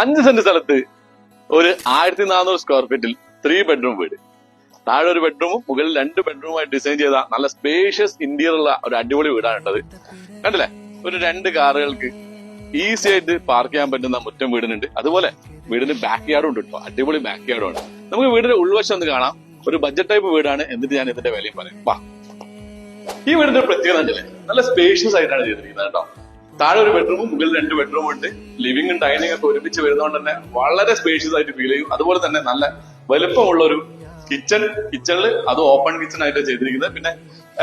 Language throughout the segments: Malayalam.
അഞ്ച് സെന്റ് സ്ഥലത്ത് ഒരു ആയിരത്തി നാനൂറ് സ്ക്വയർ ഫീറ്റിൽ ത്രീ ബെഡ്റൂം വീട്. താഴെ ഒരു ബെഡ്റൂമും മുകളിൽ രണ്ട് ബെഡ്റൂമായി ഡിസൈൻ ചെയ്ത നല്ല സ്പേഷ്യസ് ഇന്റീരിയർ ഉള്ള ഒരു അടിപൊളി വീടാണ് ഉള്ളത്. കണ്ടില്ലേ? ഒരു രണ്ട് കാറുകൾക്ക് ഈസി ആയിട്ട് പാർക്ക് ചെയ്യാൻ പറ്റുന്ന മുറ്റം വീടിനുണ്ട്. അതുപോലെ വീടിന് ബാക്ക് യാർഡും ഉണ്ട് കേട്ടോ അടിപൊളി ബാക്ക് യാർഡും ഉണ്ട് നമുക്ക് വീടിന്റെ ഉൾവശം ഒന്ന് കാണാം. ഒരു ബഡ്ജറ്റ് ടൈപ്പ് വീടാണ്. എന്നിട്ട് ഞാൻ ഇതിന്റെ വിലയും പറയാം. വാ. ഈ വീടിന്റെ പ്രത്യേകത നല്ല സ്പേഷ്യസ് ആയിട്ടാണ് ചെയ്തിരിക്കുന്നത് കേട്ടോ താഴെ ഒരു ബെഡ്റൂമും മുകളിൽ രണ്ട് ബെഡ്റൂം ഉണ്ട്. ലിവിംഗും ഡൈനിങ് ഒക്കെ ഒരുമിച്ച് വരുന്നതുകൊണ്ട് തന്നെ വളരെ സ്പേഷ്യസ് ആയിട്ട് ഫീൽ ചെയ്യും. അതുപോലെ തന്നെ നല്ല വലുപ്പമുള്ള ഒരു കിച്ചൺ കിച്ചണിൽ അത് ഓപ്പൺ കിച്ചൺ ആയിട്ട് ചെയ്തിരിക്കുന്നത്. പിന്നെ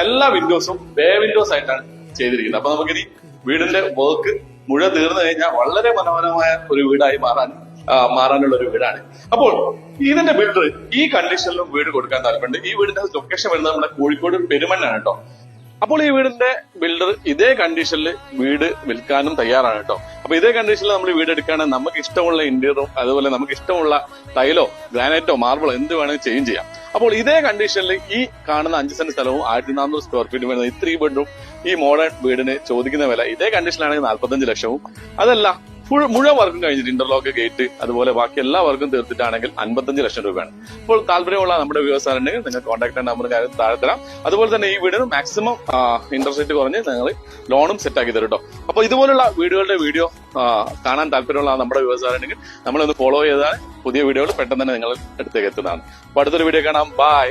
എല്ലാ വിൻഡോസും ബേ വിൻഡോസ് ആയിട്ടാണ് ചെയ്തിരിക്കുന്നത്. അപ്പൊ നമുക്കിനി വീടിന്റെ വർക്ക് മുഴുവൻ തീർന്നു കഴിഞ്ഞാൽ വളരെ മനോഹരമായ ഒരു വീടായി മാറാൻ മാറാനുള്ള ഒരു വീടാണ്. അപ്പോൾ ഇതിന്റെ ബിൽഡർ ഈ കണ്ടീഷനിലും വീട് കൊടുക്കാൻ താല്പര്യമുണ്ട്. ഈ വീടിന്റെ ലൊക്കേഷൻ വരുന്നത് നമ്മുടെ കോഴിക്കോട് പെരുമണ്ണാണ് കേട്ടോ. അപ്പോൾ ഈ വീടിന്റെ ബിൽഡർ ഇതേ കണ്ടീഷനിൽ വീട് വിൽക്കാനും തയ്യാറാണ് കേട്ടോ. അപ്പൊ ഇതേ കണ്ടീഷനിൽ നമ്മൾ വീട് എടുക്കുകയാണെങ്കിൽ നമുക്ക് ഇഷ്ടമുള്ള ഇന്റീരിയറും അതുപോലെ നമുക്ക് ഇഷ്ടമുള്ള ടൈലോ ഗ്രാനൈറ്റോ മാർബിളോ എന്ത് വേണമെങ്കിലും ചേഞ്ച് ചെയ്യാം. അപ്പോൾ ഇതേ കണ്ടീഷനിൽ ഈ കാണുന്ന അഞ്ച് സെന്റ് സ്ഥലവും ആയിരത്തി നാനൂറ് സ്ക്വയർ ഫീറ്റ് വരുന്ന ഈ ത്രീ ബെഡ്റൂം ഈ മോഡേൺ വീടിന് ചോദിക്കുന്ന വില ഇതേ കണ്ടീഷനിലാണെങ്കിൽ നാൽപ്പത്തഞ്ച് ലക്ഷവും. അതല്ല മുഴുവൻ വർക്കും കഴിഞ്ഞിട്ട് ഇന്റർലോക്ക് ഗേറ്റ് അതുപോലെ ബാക്കി എല്ലാ വർക്കും തീർത്തിട്ടാണെങ്കിൽ അൻപത്തഞ്ച് ലക്ഷം രൂപയാണ്. അപ്പോൾ താല്പര്യമുള്ള നമ്മുടെ വ്യവസായം ഉണ്ടെങ്കിൽ നിങ്ങൾ കോൺടാക്ട് നമ്പർ കാര്യം താഴെ തരാം. അതുപോലെ തന്നെ ഈ വീടിന് മാക്സിമം ഇൻട്രസ്റ്റ് റേറ്റ് കുറഞ്ഞ് നിങ്ങൾ ലോണും സെറ്റ് ആക്കി തരും കേട്ടോ അപ്പോൾ ഇതുപോലുള്ള വീഡിയോകളുടെ വീഡിയോ കാണാൻ താല്പര്യമുള്ള നമ്മുടെ വ്യവസായം ഉണ്ടെങ്കിൽ നമ്മളൊന്ന് ഫോളോ ചെയ്താൽ പുതിയ വീഡിയോകൾ പെട്ടെന്ന് തന്നെ നിങ്ങൾ അടുത്തേക്ക് എത്തുന്നതാണ്. അപ്പോൾ അടുത്തൊരു വീഡിയോ കാണാം. ബൈ